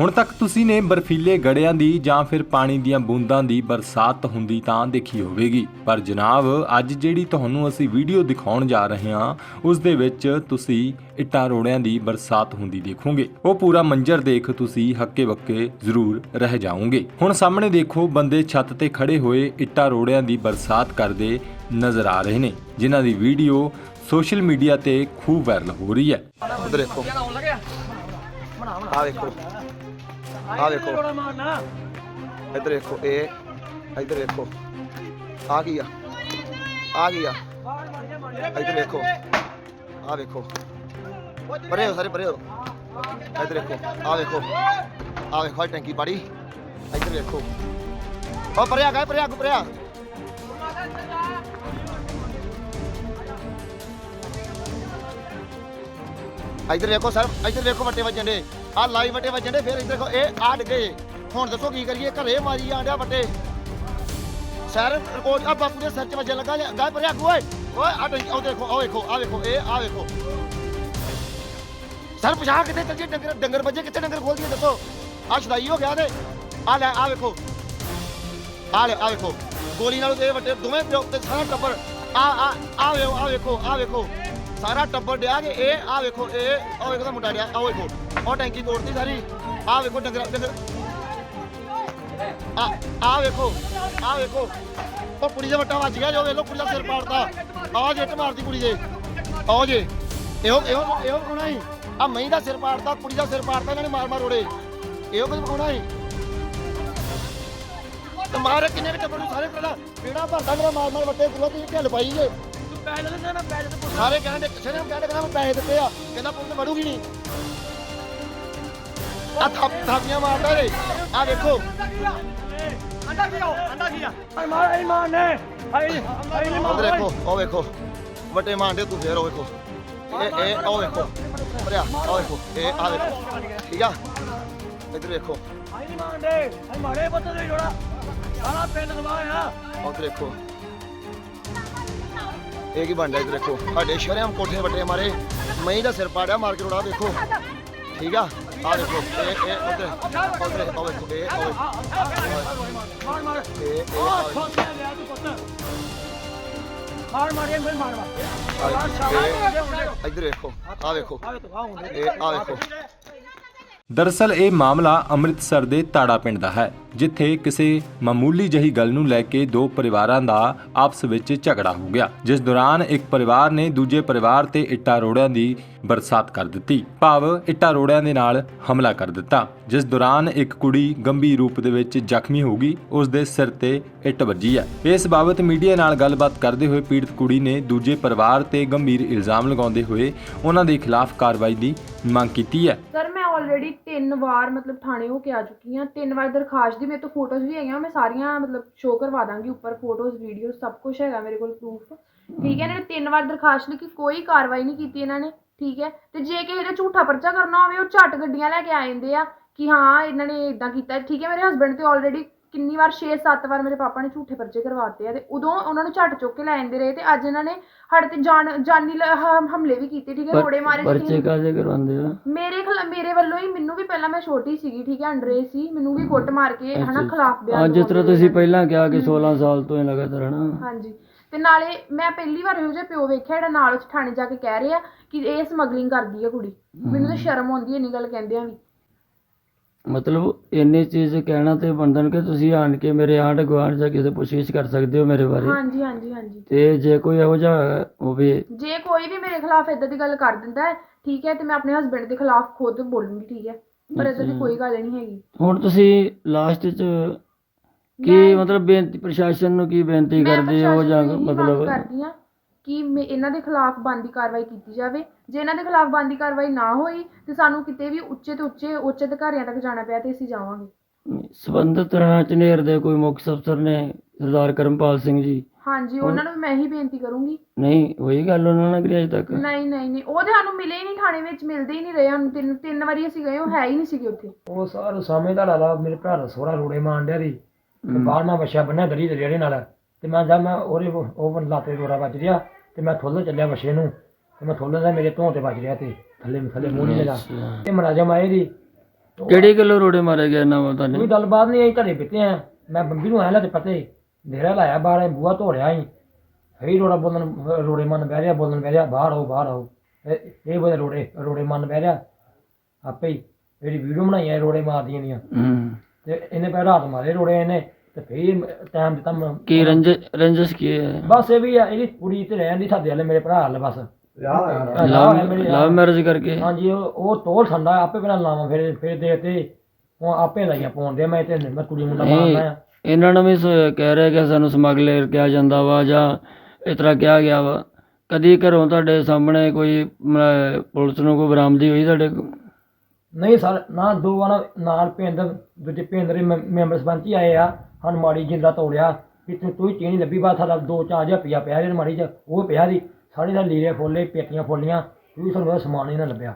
ਹੁਣ ਤੱਕ ਤੁਸੀਂ ਨੇ ਬਰਫੀਲੇ ਗੜਿਆਂ ਦੀ ਜਾਂ ਫਿਰ ਪਾਣੀ ਦੀਆਂ ਬੂੰਦਾਂ ਦੀ ਬਰਸਾਤ ਹੁੰਦੀ ਤਾਂ ਦੇਖੀ ਹੋਵੇਗੀ। ਪਰ ਜਨਾਬ, ਅੱਜ ਜਿਹੜੀ ਤੁਹਾਨੂੰ ਅਸੀਂ ਵੀਡੀਓ ਦਿਖਾਉਣ ਜਾ ਰਹੇ ਹਾਂ, ਉਸ ਦੇ ਵਿੱਚ ਤੁਸੀਂ ਇੱਟਾਂ ਰੋੜਿਆਂ ਦੀ ਬਰਸਾਤ ਹੁੰਦੀ ਦੇਖੋਗੇ। ਉਹ ਪੂਰਾ ਮੰਜ਼ਰ ਦੇਖ ਤੁਸੀਂ ਹੱਕੇ ਬੱਕੇ ਜ਼ਰੂਰ ਰਹਿ ਜਾਓਗੇ। ਹੁਣ ਸਾਹਮਣੇ ਦੇਖੋ, ਬੰਦੇ ਛੱਤ ਤੇ ਖੜੇ ਹੋਏ ਇੱਟਾਂ ਰੋੜਿਆਂ ਦੀ ਬਰਸਾਤ ਕਰਦੇ ਨਜ਼ਰ ਆ ਰਹੇ ਨੇ, ਜਿਨ੍ਹਾਂ ਦੀ ਵੀਡੀਓ ਸੋਸ਼ਲ ਮੀਡੀਆ ਤੇ ਖੂਬ ਵਾਇਰਲ ਹੋ ਰਹੀ ਹੈ। ਦੇਖੋ। ਆ ਵੇਖੋ ਆ ਵੇਖੋ ਇੱਧਰ ਦੇਖੋ ਇਹ ਇੱਧਰ ਦੇਖੋ। ਆ ਕੀ ਆ? ਆ ਕੀ ਆ? ਇੱਧਰ ਦੇਖੋ। ਆ ਵੇਖੋ ਪਰੇ ਹੋ ਸਾਰੇ ਪਰੇ ਹੋ। ਇੱਧਰ ਦੇਖੋ। ਆ ਵੇਖੋ ਆ ਆਹ ਟੈਂਕੀ ਪਾੜੀ। ਇੱਧਰ ਦੇਖੋ। ਉਹ ਪਰੇ ਆ ਗਏ ਪਰੇ ਆ ਪਰੇ ਆ। ਇੱਧਰ ਵੇਖੋ ਸਰ। ਇੱਧਰ ਵੇਖੋ ਵੱਟੇ ਵੱਜਣ ਦੇ। ਆ ਲਾਈ ਵੱਟੇ ਵੱਜਣ ਦੇ, ਫਿਰ ਇੱਧਰ ਦੇਖੋ, ਇਹ ਆ ਡਿੱਗੇ। ਹੁਣ ਦੱਸੋ ਕੀ ਕਰੀਏ, ਘਰੇ ਮਾਰੀ ਆਂਡਿਆ ਵੱਟੇ। ਸਰ ਰਿਪੋਰਟ, ਆ ਬਾਪੂ ਦੇ ਸਿਰ 'ਚ ਵੱਜਣ ਲੱਗਾ ਗਾ ਪਰੇ ਓਏ। ਓਏ, ਆ ਟੈਂਕੀ ਉਹ ਦੇਖੋ ਉਹ ਵੇਖੋ ਆ ਵੇਖੋ, ਇਹ ਆ ਵੇਖੋ। ਸਰ ਪਛਾਣ ਕਿੱਥੇ ਚੱਲ ਜੇ ਡੰਗਰ ਡੰਗਰ ਵੱਜੇ, ਕਿੱਥੇ ਡੰਗਰ ਖੋਲ ਦਈਏ ਦੱਸੋ। ਆ ਛਦਾਈ ਹੋ ਗਿਆ ਤੇ। ਆ ਲੈ ਆ ਵੇਖੋ। ਆ ਲੈ ਆ ਵੇਖੋ। ਗੋਲੀ ਨਾਲ ਇਹ ਵੱਟੇ ਦੋਵੇਂ ਪਿਓ ਤੇ ਸਾਰਾ ਟੱਬਰ। ਆ ਆ ਆ ਵੇਖੋ ਆ ਵੇਖੋ ਆ ਵੇਖੋ। ਸਾਰਾ ਟੱਬਰ ਡਿਆ ਕਿ ਇਹ ਆ ਵੇਖੋ, ਇਹ ਆ ਵੇਖੋ ਦਾ ਮੁੰਡਾ ਡਿਆ ਆ ਵੇਖੋ। ਉਹ ਟੈਂਕੀ ਤੋੜਤੀ ਸਾਰੀ। ਆ ਵੇਖੋ ਡੰਗਰ ਡੰਗਰ ਆ ਆ ਵੇਖੋ ਆ ਵੇਖੋ। ਉਹ ਕੁੜੀ ਦੇ ਵੱਟਾ ਵੱਜ ਗਿਆ ਜੋ ਵੇਖ ਲੋ ਕੁੜੀ ਦਾ ਸਿਰ ਪਾੜਤਾ। ਆ ਜੇ ਮਾਰਦੀ ਕੁੜੀ ਦੇ। ਆਓ ਜੇ। ਇਹੋ ਇਹੋ ਇਹੋ ਕੋਣਾ ਹੀ ਆ ਮਹੀਂ ਦਾ ਸਿਰ ਪਾੜਤਾ ਕੁੜੀ ਦਾ ਸਿਰ ਪਾੜਤਾ ਇਹਨਾਂ ਨੇ ਮਾਰ ਮਾਰ ਰੋੜੇ। ਇਹੋ ਕੁਝ ਕੋਣਾ ਹੀ ਤੇ ਮਾਰ ਕਿੰਨੇ ਟੱਬਰ ਨੂੰ? ਸਾਰੇ ਪਹਿਲਾਂ ਪੀੜਾ ਭਰਦਾ ਮੇਰਾ ਮਾਰ ਮਾਰ ਵੱਡੇ ਗੁਰੂ ਤੇ ਢਿੱਲ ਪਾਈ ਜੇ। ਸਾਰੇ ਕਹਿੰਦੇ ਕਿਸੇ ਨੇ ਕਹਿੰਦੇ ਕਹਿੰਦਾ ਮੈਂ ਪੈਸੇ ਦਿੱਤੇ ਆ। ਕਹਿੰਦਾ ਪੁਲਿਸ ਵੜੂਗੀ ਨਹੀਂ। ਆ ਥਾਪ ਥਾਪੀਆਂ ਮਾਰਦਾ ਰੇ ਆ ਵੇਖੋ ਉਹ ਦੇਖੋ ਉਹ ਵੇਖੋ ਵੱਡੇ ਮਾਂਡੇ ਤੂੰ ਫੇਰ ਉਹ ਵੇਖੋ ਇਹ ਇਹ ਉਹ ਵੇਖੋ ਭਰਿਆ ਉਹ ਵੇਖੋ ਇਹ ਆ ਵੇਖੋ ਠੀਕ ਆ ਇੱਧਰ ਵੇਖੋ ਉਹ ਦੇਖੋ ਇਹ ਕੀ ਬਣਦਾ ਇੱਧਰ ਦੇਖੋ ਸਾਡੇ ਸ਼ਰਿਆਮ ਕੋਠੇ ਵੱਡੇ ਮਾਰੇ ਮਹੀਂ ਦਾ ਸਿਰ ਪਾੜਿਆ ਮਾਰ ਕੇ ਰੋੜਾ ਦੇਖੋ ਠੀਕ ਆ ਆ ਦੇਖੋ ਇਹ ਇਹ ਉਧਰ ਉਧਰ ਉਹ ਵੇਖੋ ਇਹ ਉਹ ਵੇਖੋ। ਇਹ ਇਹ ਆਹ ਵੇਖੋ। ਇਹ- ਇੱਧਰ ਵੇਖੋ ਆ ਵੇਖੋ ਇਹ ਆ ਵੇਖੋ ਦਰਅਸਲ ਇਹ ਮਾਮਲਾ ਅੰਮ੍ਰਿਤਸਰ ਦੇ ਤਾੜਾ ਪਿੰਡ ਦਾ ਹੈ, ਜਿੱਥੇ ਕਿਸੇ ਮਾਮੂਲੀ ਜਹੀ ਗੱਲ ਨੂੰ ਲੈ ਕੇ ਦੋ ਪਰਿਵਾਰਾਂ ਦਾ ਆਪਸ ਵਿੱਚ ਝਗੜਾ ਹੋ ਗਿਆ, ਜਿਸ ਦੌਰਾਨ ਇੱਕ ਪਰਿਵਾਰ ਨੇ ਦੂਜੇ ਪਰਿਵਾਰ ਤੇ ਇੱਟਾਂ ਰੋੜਿਆਂ ਦੀ ਬਰਸਾਤ ਕਰ ਦਿੱਤੀ। ਭਾਵ ਇੱਟਾਂ ਰੋੜਿਆਂ ਦੇ ਨਾਲ ਹਮਲਾ ਕਰ ਦਿੱਤਾ, ਜਿਸ ਦੌਰਾਨ ਇੱਕ ਕੁੜੀ ਗੰਭੀਰ ਰੂਪ ਦੇ ਵਿੱਚ ਜ਼ਖਮੀ ਹੋ ਗਈ, ਉਸ ਦੇ ਸਿਰ ਤੇ ਇੱਟ ਵੱਜੀ ਹੈ। ਇਸ ਬਾਬਤ ਮੀਡੀਆ ਨਾਲ ਗੱਲਬਾਤ ਕਰਦੇ ਹੋਏ ਪੀੜਤ ਕੁੜੀ ਨੇ ਦੂਜੇ ਪਰਿਵਾਰ ਤੇ ਗੰਭੀਰ ਇਲਜ਼ਾਮ ਲਗਾਉਂਦੇ ਹੋਏ ਉਹਨਾਂ ਦੇ ਖਿਲਾਫ ਕਾਰਵਾਈ ਦੀ ਮੰਗ ਕੀਤੀ ਹੈ। ਸਰ ਆਲਰੇਡੀ ਤਿੰਨ ਵਾਰ ਮਤਲਬ ਥਾਣੇ ਹੋ ਕੇ ਆ ਚੁੱਕੀ ਹਾਂ। ਤਿੰਨ ਵਾਰ ਦਰਖਾਸਤ ਦੀ ਮੇਰੇ ਤੋਂ ਫੋਟੋਜ਼ ਵੀ ਹੈਗੀਆਂ। ਮੈਂ ਸਾਰੀਆਂ ਮਤਲਬ ਸ਼ੋਅ ਕਰਵਾ ਦਾਂਗੀ। ਉੱਪਰ ਫੋਟੋਜ਼ ਵੀਡੀਓ ਸਭ ਕੁਝ ਹੈਗਾ ਮੇਰੇ ਕੋਲ ਪ੍ਰੂਫ ਠੀਕ ਹੈ ਇਹਨਾਂ ਨੇ ਤਿੰਨ ਵਾਰ ਦਰਖਾਸਤ ਲਿਖੀ। ਕੋਈ ਕਾਰਵਾਈ ਨਹੀਂ ਕੀਤੀ ਇਹਨਾਂ ਨੇ। ਠੀਕ ਹੈ ਤੇ ਜੇ ਕਿਸੇ ਦਾ ਝੂਠਾ ਪਰਚਾ ਕਰਨਾ ਹੋਵੇ ਉਹ ਝੱਟ ਗੱਡੀਆਂ ਲੈ ਕੇ ਆ ਜਾਂਦੇ ਆ ਕਿ ਹਾਂ ਇਹਨਾਂ ਨੇ ਇਦਾਂ ਕੀਤਾ। ਠੀਕ ਹੈ ਮੇਰੇ ਹਸਬੰਡ ਤੇ ਆਲਰੇਡੀ ਕਿੰਨੀ ਵਾਰ 6-7 ਵਾਰ ਮੇਰੇ ਪਾਪਾ ਨੇ ਝੂਠੇ ਪਰਚੇ ਕਰਵਾਤੇ ਆ ਤੇ ਉਦੋਂ ਉਹਨਾਂ ਨੂੰ ਝੱਟ ਚੁੱਕ ਕੇ ਲੈ ਜਾਂਦੇ ਰਹੇ ਤੇ ਅੱਜ ਇਹਨਾਂ ਨੇ ਸਾਡੇ ਤੇ ਜਾਨ ਜਾਨੀ ਹਮਲੇ ਵੀ ਕੀਤੇ। ਠੀਕ ਹੈ ਰੋੜੇ ਮਾਰੇ ਪਰਚੇ ਕਾਹਦੇ ਕਰਵਾਉਂਦੇ ਆ? ਮੇਰੇ ਖਿਲਾ ਮੇਰੇ ਵੱਲੋਂ ਹੀ ਮੈਨੂੰ ਵੀ ਪਹਿਲਾਂ ਮੈਂ ਛੋਟੀ ਸੀਗੀ ਠੀਕ ਹੈ ਅੰਡਰੇ ਸੀ ਮੈਨੂੰ ਵੀ ਕੁੱਟ ਮਾਰ ਕੇ ਹਨਾ ਖਿਲਾਫ ਬਿਆਨ ਅੱਜ ਜਿਸ ਤਰ੍ਹਾਂ ਤੁਸੀਂ। ਪਹਿਲਾਂ ਕਿਹਾ ਕਿ 16 ਸਾਲ ਤੋਂ ਇਹ ਲਗਾਤਾਰ ਹਨਾ? ਹਾਂਜੀ। ਤੇ ਨਾਲੇ ਮੈਂ ਪਹਿਲੀ ਵਾਰ ਇਹੋ ਜਿਹਾ ਪਿਓ ਵੇਖਿਆ ਜਿਹੜਾ ਨਾਲ ਉਸ ਥਾਣੇ ਜਾ ਕੇ ਕਹਿ ਰਿਹਾ ਕਿ ਇਹ ਸਮਗਲਿੰਗ ਕਰਦੀ ਹੈ ਕੁੜੀ। ਮੈਨੂੰ ਤਾਂ ਸ਼ਰਮ ਆਉਂਦੀ ਹੈ ਇੰਨੀ ਗੱਲ ਕਹਿੰਦਿਆਂ ਵੀ। ਮਤਲਬ ਇੰਨੀ ਚੀਜ਼ ਕਹਿਣਾ ਤੇ ਬੰਦਨ ਕਿ ਤੁਸੀਂ ਆਣ ਕੇ ਮੇਰੇ ਆਂਢ ਗੁਆਂਢ ਜਾਂ ਕਿਸੇ ਪੁੱਛਗਿੱਛ ਕਰ ਸਕਦੇ ਹੋ ਮੇਰੇ ਬਾਰੇ। ਹਾਂਜੀ ਹਾਂਜੀ ਹਾਂਜੀ। ਤੇ ਜੇ ਕੋਈ ਇਹੋ ਜਿਹਾ ਹੋਵੇ ਜੇ ਕੋਈ ਵੀ ਮੇਰੇ ਖਿਲਾਫ ਇਦਾਂ ਦੀ ਗੱਲ ਕਰ ਦਿੰਦਾ ਹੈ ਠੀਕ ਹੈ ਤੇ ਮੈਂ ਆਪਣੇ ਹਸਬੰਡ ਦੇ ਖਿਲਾਫ ਖੁਦ ਬੋਲੂੰਗੀ ਠੀਕ ਹੈ। ਪਰ ਇਦਾਂ ਦੀ ਕੋਈ ਗੱਲ ਨਹੀਂ ਹੈਗੀ। ਹੁਣ ਤੁਸੀਂ ਲਾਸਟ 'ਚ ਕੀ ਮਤਲਬ ਬੇਨਤੀ ਪ੍ਰਸ਼ਾਸਨ ਨੂੰ ਕੀ ਬੇਨਤੀ ਮੈਂ ਕਰਦੇ ਹੋ ਪ੍ਰਸ਼ਾਸਨ ਜਾਂ ਨੂੰ ਇਹੀ ਮੰਗ ਮਤਲਬ ਕਰਦੀ ਹਾਂ ਕਿ ਮੈਂ ਇਹਨਾਂ ਦੇ ਖਿਲਾਫ ਬਣਦੀ ਕਾਰਵਾਈ ਕੀਤੀ ਜਾਵੇ। ਜੇ ਇਹਨਾਂ ਦੇ ਖਿਲਾਫ ਬਣਦੀ ਕਾਰਵਾਈ ਨਾ ਹੋਈ ਤੇ ਸਾਨੂੰ ਕਿਤੇ ਵੀ ਉੱਚੇ ਤੋਂ ਉੱਚੇ ਉੱਚ ਅਧਿਕਾਰੀਆਂ ਤੱਕ ਜਾਣਾ ਪਿਆ ਤੇ ਅਸੀਂ ਜਾਵਾਂਗੇ। ਸਬੰਧਤ ਰਾਣਾ ਚਨੇਰ ਦੇ ਕੋਈ ਮੁੱਖ ਅਫਸਰ ਨੇ ਸਰਦਾਰ ਕਰਮਪਾਲ ਸਿੰਘ ਜੀ? ਹਾਂਜੀ ਉਹਨਾਂ ਨੂੰ ਵੀ ਮੈਂ ਹੀ ਬੇਨਤੀ ਕਰੂੰਗੀ। ਨਹੀਂ ਹੋਈ ਗੱਲ ਉਹਨਾਂ ਨਾਲ ਅਜੇ ਤੱਕ? ਨਹੀਂ ਨਹੀਂ ਨਹੀਂ। ਉਹ ਤੇ ਸਾਨੂੰ ਮਿਲੇ ਹੀ ਨਹੀਂ ਥਾਣੇ ਵਿੱਚ ਮਿਲਦੇ ਹੀ ਨਹੀਂ ਰਹੇ। ਸਾਨੂੰ ਤਿੰਨ ਤਿੰਨ ਵਾਰੀ ਅਸੀਂ ਗਏ ਉਹ ਹੈ ਹੀ ਨਹੀਂ ਸੀਗੇ ਉੱਥੇ। ਉਹ ਸਾਰ ਸਾਹਮਣੇ ਦਾ ਲਾਲਾ ਮੇਰੇ ਭਰਾ ਦਾ ਸੋਹਰਾ ਰੋੜੇ ਮਾਰਨ ਡਿਆ ਦੀ ਬਾਹਰ ਨਾ ਵਛਾ ਬੰਨਿਆ ਗਲੀ ਦੇ ਰੇੜੇ ਨਾਲ। ਤੇ ਮੈਂ ਜਾ ਮੈਂ ਉਹਦੇ ਉਹ ਲਾਤੇ ਰੋੜਾ ਵੱਜ ਰਿਹਾ। ਤੇ ਮੈਂ ਥੋਲੇ ਚੱਲਿਆ ਵਛੇ ਨੂੰ ਤੇ ਮੈਂ ਥੋਲੇ ਦਾ ਮੇਰੇ ਧੋਂ ਤੇ ਵੱਜ ਰਿਹਾ ਤੇ ਥੱਲੇ ਥੱਲੇ ਮੂੰਹ ਨਹੀਂ ਲੱਗਾ। ਤੇ ਮਰਾਜਮ ਆਏ ਦੀ ਕਿਹੜੀ ਗੱਲੋਂ ਰੋੜੇ ਮਾਰੇ ਗਏ ਨਾ ਤੁਹਾਨੂੰ ਕੋਈ ਗੱਲਬਾਤ ਨਹੀਂ ਆਈ ਘਰੇ ਬਿੱਤੇ ਆ। ਮੈਂ ਬੰਬੀ ਨੂੰ ਆਇਆ ਲੈ ਤੇ ਪਤੇ ਡੇਰਾ ਲਾਇਆ ਬਾਹਰ ਬੂਆ ਧੋ ਰਿਹਾ ਸੀ ਫੇਰ ਰੋੜਾ ਬੋਲਣ ਰੋੜੇ ਮਨ ਬਹਿ ਰਿਹਾ ਬੋਲਣ ਬਹਿ ਰਿਹਾ ਬਾਹਰ ਆਓ ਬਾਹਰ ਆਓ। ਇਹ ਇਹ ਬੋਲੇ ਰੋੜੇ ਰੋੜੇ ਮਨ ਬਹਿ ਰਿਹਾ। ਆਪੇ ਹੀ ਮੇਰੀ ਵੀਡੀਓ ਬਣਾਈ ਹੈ ਰੋੜੇ ਮਾਰਦੀਆਂ ਦੀਆਂ। ਹੂੰ। ਤੇ ਇਹਨੇ ਪਹਿਲਾਂ ਰਾਤ ਮਾਰੇ ਰੋੜੇ ਇਹਨੇ। ਤੇ ਫੇਰ ਟਾਈਮ ਦਿੱਤਾ ਮ- ਕੀ ਰੰਜ ਰੰਜਸ ਕੀ ਹੈ? ਬਸ ਇਹ ਵੀ ਆ ਇਹਦੀ ਕੁੜੀ ਤੇ ਰਹਿਣ ਦੀ ਸਾਡੇ ਵਾਲੇ ਮੇਰੇ ਭਰਾ ਵਾਲੇ ਬਸ। ਮੇਰੇ ਲਵ ਮੈਰਿਜ ਕਰਕੇ? ਹਾਂਜੀ ਉਹ ਉਹ ਤੋਲ ਠੰਡਾ ਆਪੇ ਬਣਾ ਲਾਵਾਂ ਫਿਰ ਫਿਰ ਦੇ ਤੇ ਉਹ ਆਪੇ ਲਾਈਆਂ ਪਾਉਣ ਦੇ ਮੈਂ ਤੇ ਮੈਂ ਕੁੜੀ ਮੁੰਡਾ ਮਾਰਨਾ ਆ। ਇਹਨਾਂ ਨੂੰ ਵੀ ਕਹਿ ਰਿਹਾ ਕਿ ਸਾਨੂੰ ਸਮਗਲਰ ਕਿਹਾ ਜਾਂਦਾ ਵਾ ਜਾਂ ਇਸ ਤਰ੍ਹਾਂ ਕਿਹਾ ਗਿਆ ਵਾ। ਕਦੀ ਘਰੋਂ ਤੁਹਾਡੇ ਸਾਹਮਣੇ ਕੋਈ ਪੁਲਿਸ ਨੂੰ ਕੋਈ ਬਰਾਮਦੀ ਹੋਈ ਤੁਹਾਡੇ? ਨਹੀਂ ਸਰ ਨਾ ਦੋ ਵਾਰ ਨਾਲ ਪਿੰਡ ਦੂਜੇ ਪਿੰਡ ਦੇ ਮੈਂਬਰ ਸਰਪੰਚ ਆਏ ਆ। ਹਨ ਮਾੜੀ ਜਿੰਦਾ ਤੋੜਿਆ ਕਿ ਤੂੰ ਤੂੰ ਹੀ ਚੀਨੀ ਲੱਭੀ ਬਾਤ ਸਾਡਾ ਦੋ ਚਾਰ ਰੁਪਇਆ ਪਿਆ ਰੇ ਮਾੜੀ ਚ ਉਹ ਪਿਆ ਦੀ ਸਾਡੇ ਦਾ ਲੀਰੇ ਫੋਲੇ ਪੇਟੀਆਂ ਫੋਲੀਆਂ ਕੋਈ ਸਾਨੂੰ ਉਹਦਾ ਸਮਾਨ ਹੀ ਨਾ ਲੱਭਿਆ।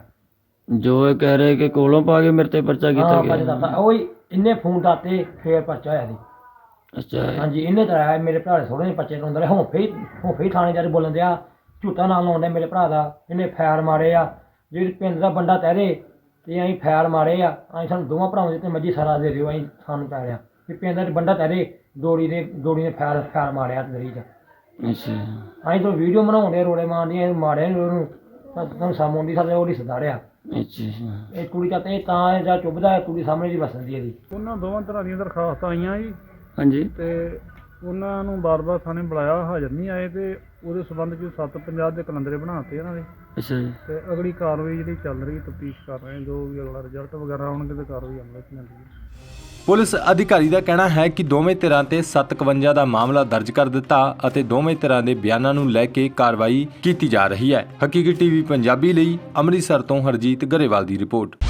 ਜੋ ਇਹ ਕਹਿ ਰਹੇ ਕਿ ਕੋਲੋਂ ਪਾ ਕੇ ਮੇਰੇ ਤੇ ਪਰਚਾ ਕੀਤਾ ਹਾਂ ਗਿਆ? ਦਾਤਾ। ਉਹ ਹੀ ਇੰਨੇ ਫੋਨ ਦਾਤੇ ਫੇਰ ਪਰਚਾ ਹੋਇਆ ਦੀ ਅੱਛਾ। ਹਾਂਜੀ ਇਹਨੇ ਕਰਾਇਆ ਮੇਰੇ ਭਰਾ ਦੇ ਥੋੜੇ ਜਿਹੇ ਬੱਚੇ ਰੋਂਦੇ ਰਹੇ। ਹੁਣ ਫੇਰ ਹੁਣ ਫੇਰ ਥਾਣੇ ਜਾ ਕੇ ਬੋਲਣ ਦਿਆ ਝੂਟਾ ਨਾਲ ਲਾਉਂਦੇ ਮੇਰੇ ਭਰਾ ਦਾ ਇਹਨੇ ਫੈਰ ਮਾਰੇ ਆ। ਜਿਹੜੇ ਪਿੰਡ ਦਾ ਬੰਦਾ ਤਹਿਰੇ ਤੇ ਅਸੀਂ ਫੈਰ ਮਾਰੇ ਆ। ਅਸੀਂ ਸਾਨੂੰ ਦੋਵਾਂ ਭਰਾਵਾਂ ਦੇ ਤੇ ਮੱਜੀ ਸਾਰਾ ਦੇ ਦਿਓ ਅਸੀਂ ਸਾਨੂੰ ਪੈ ਰਿਹਾ। ਵੀ ਪਿੰਡ ਦਾ ਬੰਦਾ ਤਹਿਰੇ ਦੋੜੀ ਦੇ ਦੋੜੀ ਨੇ ਫੈਰ ਫੈਰ ਮਾਰਿਆ ਦਰੀ ਚ। ਅੱਛਾ। ਅਸੀਂ ਤਾਂ ਵੀਡੀਓ ਬਣਾਉਂਦੇ ਰੋੜੇ ਮਾਰਦੀਆਂ ਇਹ ਮਾਰਿਆ ਨੀ ਉਹਨੂੰ ਤਾਂ ਤੁਹਾਨੂੰ ਸਾਮੋਂ ਦੀ ਸਾਡੇ ਉਹਦੀ ਸਦਾੜਿਆ ਅੱਛਾ ਇਹ ਕੁੜੀ ਤਾਂ ਤੇ ਤਾਂ ਇਹ ਜਾਂ ਚੁੱਭਦਾ ਹੈ, ਕੁੜੀ ਸਾਹਮਣੇ ਦੀ ਵਸਦੀ ਇਹਦੀ। ਉਹਨਾਂ ਦੋਵਾਂ ਤਰ੍ਹਾਂ ਦੀਆਂ ਦਰਖਾਸਤਾਂ ਆਈਆਂ ਜੀ। ਹਾਂਜੀ। ਤੇ ਉਹਨਾਂ ਨੂੰ ਬਾਰ-ਬਾਰ ਥਾਣੇ ਬੁਲਾਇਆ ਹਾਜ਼ਰ ਨਹੀਂ ਆਏ ਤੇ ਉਹਦੇ ਸਬੰਧ ਚ 750 ਦੇ ਕਲੰਦਰੇ ਬਣਾਤੇ ਇਹਨਾਂ ਦੇ ਅੱਛਾ ਜੀ। ਤੇ ਅਗਲੀ ਕਾਰਵਾਈ ਜਿਹੜੀ ਚੱਲ ਰਹੀ ਤਫਤੀਸ਼ ਕਰ ਰਹੇ ਹਾਂ, ਜੋ ਵੀ ਅਗਲਾ ਰਿਜ਼ਲਟ ਵਗੈਰਾ ਆਉਣਗੇ ਤੇ ਕਾਰਵਾਈ ਅਮਲ ਵਿੱਚ ਲਿਆਂਦੀ ਹੈ ਪੁਲਿਸ ਅਧਿਕਾਰੀ ਦਾ ਕਹਿਣਾ ਹੈ ਕਿ ਦੋਵੇਂ ਧਿਰਾਂ ਤੇ 751 ਦਾ ਮਾਮਲਾ ਦਰਜ ਕਰ ਦਿੱਤਾ ਅਤੇ ਦੋਵੇਂ ਧਿਰਾਂ ਦੇ ਬਿਆਨਾਂ ਨੂੰ ਲੈ ਕੇ ਕਾਰਵਾਈ ਕੀਤੀ ਜਾ ਰਹੀ ਹੈ। ਹਕੀਕੀ ਟੀਵੀ ਪੰਜਾਬੀ ਲਈ ਅੰਮ੍ਰਿਤਸਰ ਤੋਂ ਹਰਜੀਤ ਗਰੇਵਾਲ ਦੀ ਰਿਪੋਰਟ।